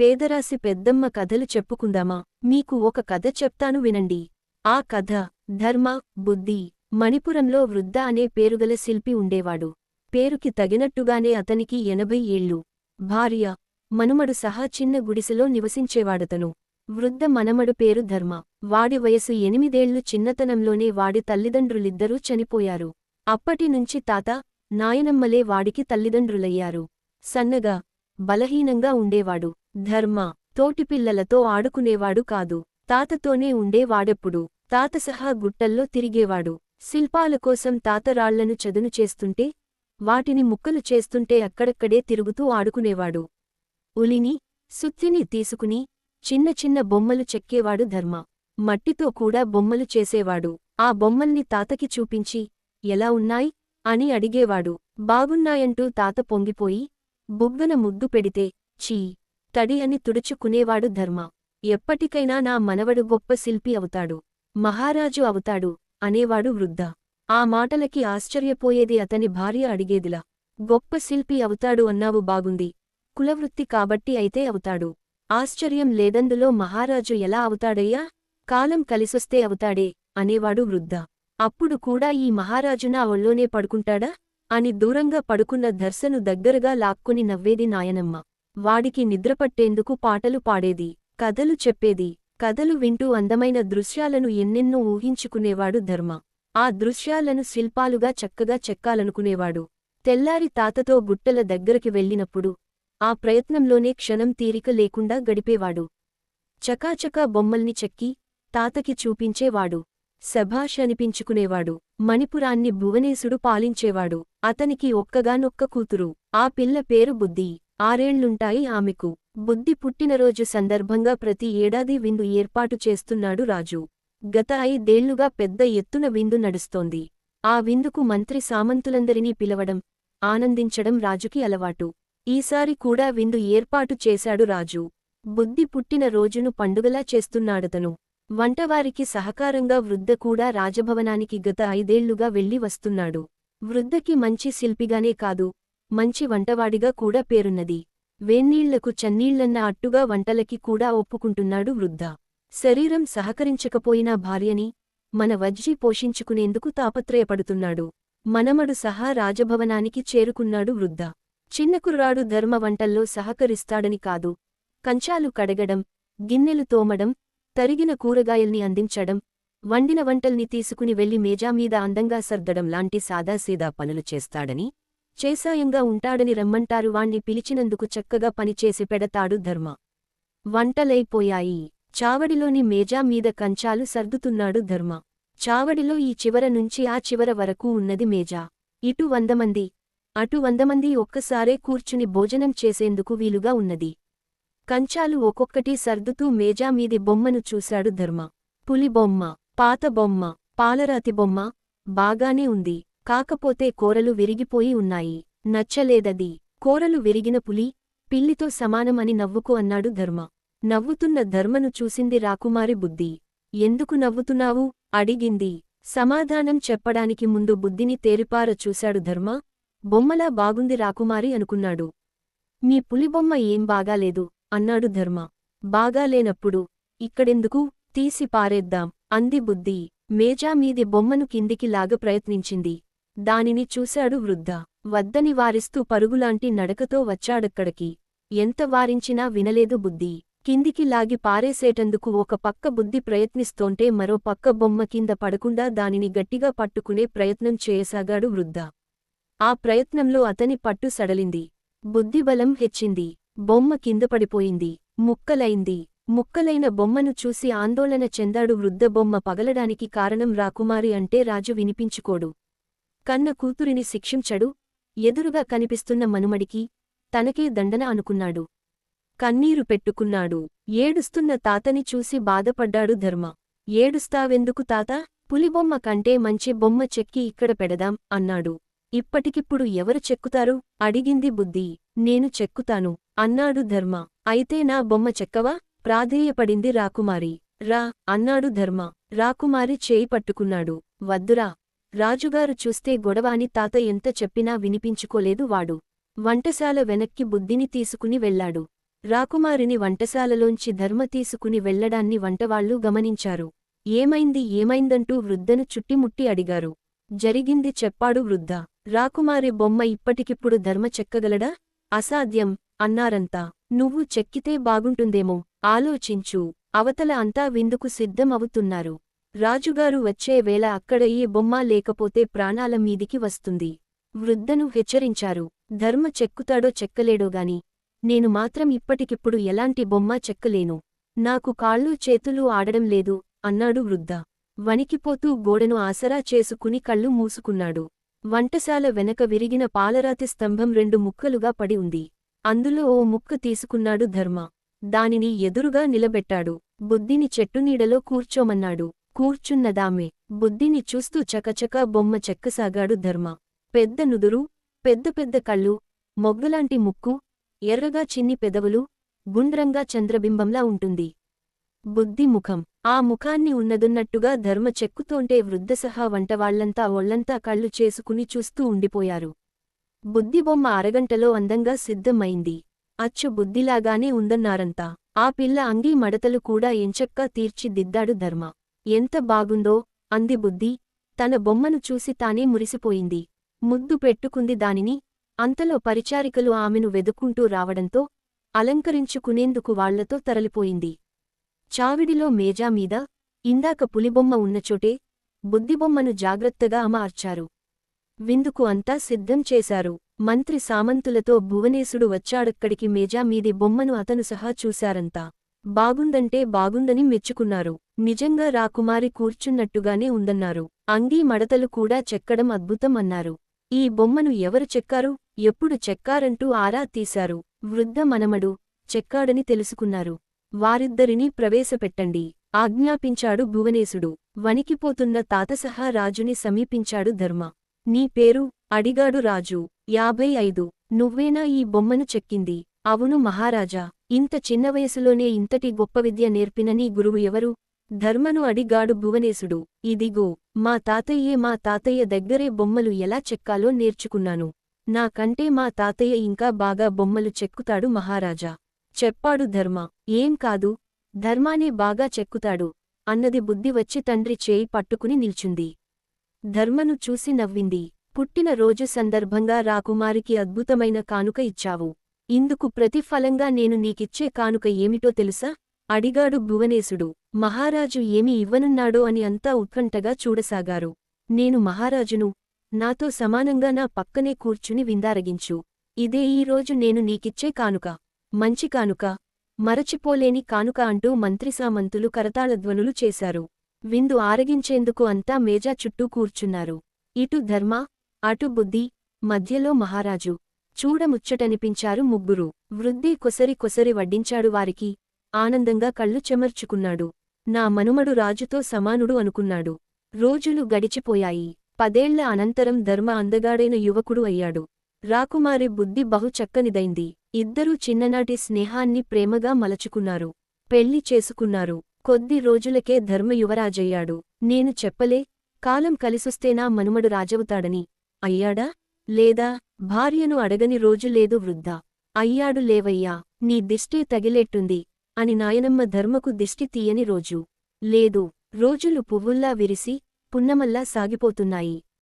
పేదరాసి పెద్దమ్మ కథలు చెప్పుకుందామా? మీకు ఒక కథ చెప్తాను వినండి. ఆ కథ ధర్మ బుద్ధి మణిపురంలో వృద్ధ అనే పేరుగల శిల్పి ఉండేవాడు. పేరుకి తగినట్టుగానే అతనికి ఎనభై ఏళ్ళు. భార్య మనుమడు సహా చిన్న గుడిసెలో నివసించేవాడతను. వృద్ధ మనమడు పేరు ధర్మ. వాడి వయసు ఎనిమిదేళ్ళు చిన్నతనంలోనే వాడి తల్లిదండ్రులిద్దరూ చనిపోయారు. అప్పటినుంచి తాత నాయనమ్మలే వాడికి తల్లిదండ్రులయ్యారు. సన్నగా బలహీనంగా ఉండేవాడు. ధర్మ. తోటిపిల్లలతో ఆడుకునేవాడు కాదు. తాతతోనే ఉండేవాడెప్పుడు. తాత సహా గుట్టల్లో తిరిగేవాడు. శిల్పాల కోసం చదును చేస్తుంటే వాటిని ముక్కలు చేస్తుంటే అక్కడక్కడే తిరుగుతూ ఆడుకునేవాడు. ఉలిని సుత్తిని తీసుకుని చిన్న చిన్న బొమ్మలు చెక్కేవాడు ధర్మ. మట్టితో కూడా బొమ్మలు చేసేవాడు. ఆ బొమ్మల్ని తాతకి చూపించి ఎలా ఉన్నాయి? అని అడిగేవాడు. బాగున్నాయంటూ తాత పొంగిపోయి బుగ్గన ముద్దు పెడితే చీ. తడి అని తుడుచుకునేవాడు ధర్మ. ఎప్పటికైనా నా మనవడు గొప్ప శిల్పి అవుతాడు. మహారాజు అవుతాడు అనేవాడు వృద్ధ. ఆ మాటలకి ఆశ్చర్యపోయేది అతని భార్య అడిగేదిలా. గొప్ప శిల్పి అవుతాడు అన్నావు బాగుంది. కులవృత్తి కాబట్టి అయితే అవుతాడు. ఆశ్చర్యం లేదందులో మహారాజు ఎలా అవుతాడయ్యా? కాలం కలిసొస్తే అవుతాడే అనేవాడు వృద్ధ. అప్పుడు కూడా ఈ మహారాజు నా ఒళ్ళోనే పడుకుంటాడా? అని దూరంగా పడుకున్న ధర్సను దగ్గరగా లాక్కుని నవ్వేది నాయనమ్మ. వాడికి నిద్రపట్టేందుకు పాటలు పాడేది కథలు చెప్పేది కథలు వింటూ అందమైన దృశ్యాలను ఎన్నెన్నో ఊహించుకునేవాడు ధర్మ. ఆ దృశ్యాలను శిల్పాలుగా చక్కగా చెక్కాలనుకునేవాడు. తెల్లారి తాతతో గుట్టల దగ్గరికి వెళ్ళినప్పుడు ఆ ప్రయత్నంలోనే క్షణం తీరిక లేకుండా గడిపేవాడు. చకాచకా బొమ్మల్ని చెక్కి తాతకి చూపించేవాడు. శభాష్ అనిపించుకునేవాడు. మణిపురాన్ని భువనేశుడు పాలించేవాడు. అతనికి ఒక్కగానొక్క కూతురు. ఆ పిల్ల పేరు బుద్ధి. ఆరేళ్ళుంటాయి ఆమెకు. బుద్ధి పుట్టినరోజు సందర్భంగా ప్రతి ఏడాది విందు ఏర్పాటు చేస్తున్నాడు రాజు. గత ఐదేళ్ళుగా పెద్ద ఎత్తున విందు నడుస్తోంది. ఆ విందుకు మంత్రి సామంతులందరినీ పిలవడం ఆనందించడం రాజుకి అలవాటు. ఈసారి కూడా విందు ఏర్పాటు చేశాడు రాజు. బుద్ధి పుట్టిన రోజును పండుగలా చేస్తున్నాడతను. వంటవారికి సహకారంగా వృద్ధ కూడా రాజభవనానికి గత ఐదేళ్ళుగా వెళ్ళి వస్తున్నాడు. వృద్ధకి మంచి శిల్పిగానే కాదు మంచి వంటవాడిగా కూడా పేరున్నది. వేన్నీళ్ళకు చన్నీళ్ళన్న అట్టుగా వంటలకి కూడా ఒప్పుకుంటున్నాడు వృద్ధ. శరీరం సహకరించకపోయినా భార్యని మన వజ్జీ పోషించుకునేందుకు తాపత్రయపడుతున్నాడు. మనమడు సహా రాజభవనానికి చేరుకున్నాడు వృద్ధ. చిన్నకుర్రాడు ధర్మ వంటల్లో సహకరిస్తాడని కాదు. కంచాలు కడగడం గిన్నెలు తోమడం తరిగిన కూరగాయల్ని అందించడం వండిన వంటల్ని తీసుకుని వెళ్ళి మేజామీద అందంగా సర్దడం లాంటి సాదాసీదా పనులు చేస్తాడని చేసాయంగా ఉంటాడని రమ్మంటారు. వాణ్ణి పిలిచినందుకు చక్కగా పనిచేసి పెడతాడు ధర్మ. వంటలైపోయాయి. చావడిలోని మేజా మీద కంచాలు సర్దుతున్నాడు ధర్మ. చావడిలో ఈ చివర నుంచి ఆ చివర వరకు ఉన్నది మేజా. ఇటు వందమంది అటు వందమంది ఒక్కసారే కూర్చుని భోజనం చేసేందుకు వీలుగా ఉన్నది. కంచాలు ఒక్కొక్కటి సర్దుతూ మేజా మీది బొమ్మను చూశాడు ధర్మ. పులిబొమ్మ పాత బొమ్మ పాలరాతి బొమ్మ బాగానే ఉంది. కాకపోతే కోరలు విరిగిపోయి ఉన్నాయి. నచ్చలేదది. కోరలు విరిగిన పులి పిల్లితో సమానమని నవ్వుకు అన్నాడు ధర్మ. నవ్వుతున్న ధర్మను చూసింది రాకుమారి బుద్ధి. ఎందుకు నవ్వుతున్నావు? అడిగింది. సమాధానం చెప్పడానికి ముందు బుద్ధిని తేరిపార చూశాడు ధర్మ. బొమ్మలా బాగుంది రాకుమారి అనుకున్నాడు. మీ పులిబొమ్మ ఏం బాగాలేదు అన్నాడు ధర్మ. బాగాలేనప్పుడు ఇక్కడెందుకు? తీసి పారేద్దాం అంది బుద్ధి. మేజా మీది బొమ్మను కిందికి లాగ ప్రయత్నించింది. దానిని చూశాడు వృద్ధ. వద్దని వారిస్తూ పరుగులాంటి నడకతో వచ్చాడక్కడికి. ఎంత వారించినా వినలేదు బుద్ధి. కిందికి లాగి పారేసేటందుకు ఒక పక్క బుద్ధి ప్రయత్నిస్తోంటే మరో పక్క బొమ్మ కింద పడకుండా దానిని గట్టిగా పట్టుకునే ప్రయత్నం చేయసాగాడు వృద్ధ. ఆ ప్రయత్నంలో అతని పట్టు సడలింది. బుద్ధిబలం హెచ్చింది. బొమ్మ కింద పడిపోయింది. ముక్కలైంది. ముక్కలైన బొమ్మను చూసి ఆందోళన చెందాడు వృద్ధ. బొమ్మ పగలడానికి కారణం రాకుమారి అంటే రాజు వినిపించుకోడు. కన్న కూతురిని శిక్షించడు ఎదురుగా కనిపిస్తున్న మనుమడికి తనకే దండన అనుకున్నాడు. కన్నీరు పెట్టుకున్నాడు. ఏడుస్తున్న తాతని చూసి బాధపడ్డాడు ధర్మ. ఏడుస్తావెందుకు తాత? పులిబొమ్మ కంటే మంచి బొమ్మ చెక్కి ఇక్కడ పెడదాం అన్నాడు. ఇప్పటికిప్పుడు ఎవరు చెక్కుతారు? అడిగింది బుద్ధి. నేను చెక్కుతాను అన్నాడు ధర్మ. అయితే నా బొమ్మ చెక్కవా? ప్రాధేయపడింది రాకుమారి. రా అన్నాడు ధర్మ. రాకుమారి చేయి పట్టుకున్నాడు. వద్దురా రాజుగారు చూస్తే గొడవాని తాత ఎంత చెప్పినా వినిపించుకోలేదు వాడు. వంటశాల వెనక్కి బుద్ధిని తీసుకుని వెళ్ళాడు రాకుమారిని వంటశాలలోంచి ధర్మ తీసుకుని వెళ్ళడాన్ని వంటవాళ్ళు గమనించారు. ఏమైంది ఏమైందంటూ వృద్ధను చుట్టిముట్టి అడిగారు. జరిగింది చెప్పాడు వృద్ధ. రాకుమారి బొమ్మ ఇప్పటికిప్పుడు ధర్మ చెక్కగలడా? అసాధ్యం అన్నారంతా. నువ్వు చెక్కితే బాగుంటుందేమో ఆలోచించు. అవతల అంతా విందుకు సిద్ధమవుతున్నారు. రాజుగారు వచ్చే వేళ అక్కడ ఏ బొమ్మ లేకపోతే ప్రాణాల మీదికి వస్తుంది. వృద్ధను హెచ్చరించారు. ధర్మ చెక్కుతాడో చెక్కలేడోగాని నేను మాత్రం ఇప్పటికిప్పుడు ఎలాంటి బొమ్మ చెక్కలేను. నాకు కాళ్ళు చేతులు ఆడడం లేదు అన్నాడు వృద్ధ. వణికిపోతూ గోడను ఆసరా చేసుకుని కళ్ళు మూసుకున్నాడు. వంటశాల వెనక విరిగిన పాలరాతి స్తంభం రెండు ముక్కలుగా పడి ఉంది. అందులో ఓ ముక్క తీసుకున్నాడు ధర్మ. దానిని ఎదురుగా నిలబెట్టాడు. బుద్ధిని చెట్టునీడలో కూర్చోమన్నాడు. కూర్చున్నదామె. బుద్ధిని చూస్తూ చకచకా బొమ్మ చెక్కసాగాడు ధర్మ. పెద్ద నుదురు పెద్ద పెద్ద కళ్ళు మొగ్గలాంటి ముక్కు ఎర్రగా చిన్ని పెదవులు గుండ్రంగా చంద్రబింబంలా ఉంటుంది. బుద్ధి ముఖం. ఆ ముఖాన్ని ఉన్నదున్నట్టుగా ధర్మ చెక్కుతోంటే వృద్ధసహా వంటవాళ్ళంతా ఒళ్ళంతా కళ్ళు చేసుకుని చూస్తూ ఉండిపోయారు. బుద్ధిబొమ్మ అరగంటలో అందంగా సిద్ధమైంది. అచ్చు బుద్ధిలాగానే ఉందన్నారంతా. ఆ పిల్ల అంగీ మడతలు కూడా ఎంచక్కా తీర్చిదిద్దాడు ధర్మ. ఎంత బాగుందో అంది బుద్ధి. తన బొమ్మను చూసి తానే మురిసిపోయింది. ముద్దు పెట్టుకుంది దానిని. అంతలో పరిచారికలు ఆమెను వెదుకుంటూ రావడంతో అలంకరించుకునేందుకు వాళ్ళతో తరలిపోయింది. చావిడిలో మేజామీద ఇందాక పులిబొమ్మ ఉన్నచోటే బుద్ధిబొమ్మను జాగ్రత్తగా అమర్చారు. విందుకు అంతా సిద్ధం చేశారు. మంత్రి సామంతులతో భువనేశుడు వచ్చాడక్కడికి మేజామీది బొమ్మను అతను సహా చూశారంతా. బాగుందంటే బాగుందని మెచ్చుకున్నారు. నిజంగా రాకుమారి కూర్చున్నట్టుగానే ఉందన్నారు. అంగీ మడతలు కూడా చెక్కడం అద్భుతం అన్నారు. ఈ బొమ్మను ఎవరు చెక్కారు? ఎప్పుడు చెక్కారంటూ ఆరా తీశారు. వృద్ధ మనమడు చెక్కాడని తెలుసుకున్నారు. వారిద్దరినీ ప్రవేశపెట్టండి. ఆజ్ఞాపించాడు భువనేశుడు. వణికిపోతున్న తాతసహా రాజుని సమీపించాడు ధర్మ. నీ పేరు? అడిగాడు రాజు. యాభై ఐదు. నువ్వేనా ఈ బొమ్మను చెక్కింది? అవును మహారాజా. ఇంత చిన్న వయసులోనే ఇంతటి గొప్ప విద్య నేర్పిన నీ గురువు ఎవరు? ధర్మను అడిగాడు భువనేశుడు. ఇదిగో మా తాతయ్యే మా తాతయ్య దగ్గరే బొమ్మలు ఎలా చెక్కాలో నేర్చుకున్నాను. నాకంటే మా తాతయ్య ఇంకా బాగా బొమ్మలు చెక్కుతాడు మహారాజా. చెప్పాడు ధర్మ. ఏం కాదు ధర్మానే బాగా చెక్కుతాడు. అన్నది బుద్ధి వచ్చి తండ్రి చేయి పట్టుకుని నిల్చుంది. ధర్మను చూసి నవ్వింది. పుట్టిన రోజు సందర్భంగా రాకుమారికి అద్భుతమైన కానుక ఇచ్చావు. ఇందుకు ప్రతిఫలంగా నేను నీకిచ్చే కానుక ఏమిటో తెలుసా? అడిగాడు భువనేశుడు. మహారాజు ఏమి ఇవ్వనున్నాడో అని అంతా ఉత్కంఠగా చూడసాగారు. నేను మహారాజును నాతో సమానంగా నా పక్కనే కూర్చుని విందారగించు. ఇదే ఈరోజు నేను నీకిచ్చే కానుక. మంచి కానుక. మరచిపోలేని కానుక అంటూ మంత్రిసామంతులు కరతాళధ్వనులు చేశారు. విందు ఆరగించేందుకు అంతా మేజా చుట్టూ కూర్చున్నారు. ఇటు ధర్మ అటు బుద్ధి మధ్యలో మహారాజు. చూడముచ్చటనిపించారు ముగ్గురు. వృద్ధి కొసరి కొసరి వడ్డించాడు వారికి. ఆనందంగా కళ్ళు చెమర్చుకున్నాడు. నా మనుమడు రాజుతో సమానుడు అనుకున్నాడు. రోజులు గడిచిపోయాయి. పదేళ్ళ అనంతరం ధర్మ అందగాడైన యువకుడు అయ్యాడు. రాకుమారి బుద్ధి బహు చక్కనిదైంది. ఇద్దరూ చిన్ననాటి స్నేహాన్ని ప్రేమగా మలచుకున్నారు. పెళ్ళి చేసుకున్నారు. కొద్ది రోజులకే ధర్మ యువరాజయ్యాడు. నేను చెప్పలే కాలం కలిసొస్తేనా మనుమడు రాజవుతాడని. అయ్యాడా? లేదా? భార్యను అడగని రోజు లేదు వృద్ధ. అయ్యాడు లేవయ్యా. నీ దిష్టే తగిలేట్టుంది. అని నాయనమ్మ ధర్మకు దిష్టి తీయని రోజు. లేదు రోజులు పువ్వుల్లా విరిసి పున్నమల్లా సాగిపోతున్నాయి.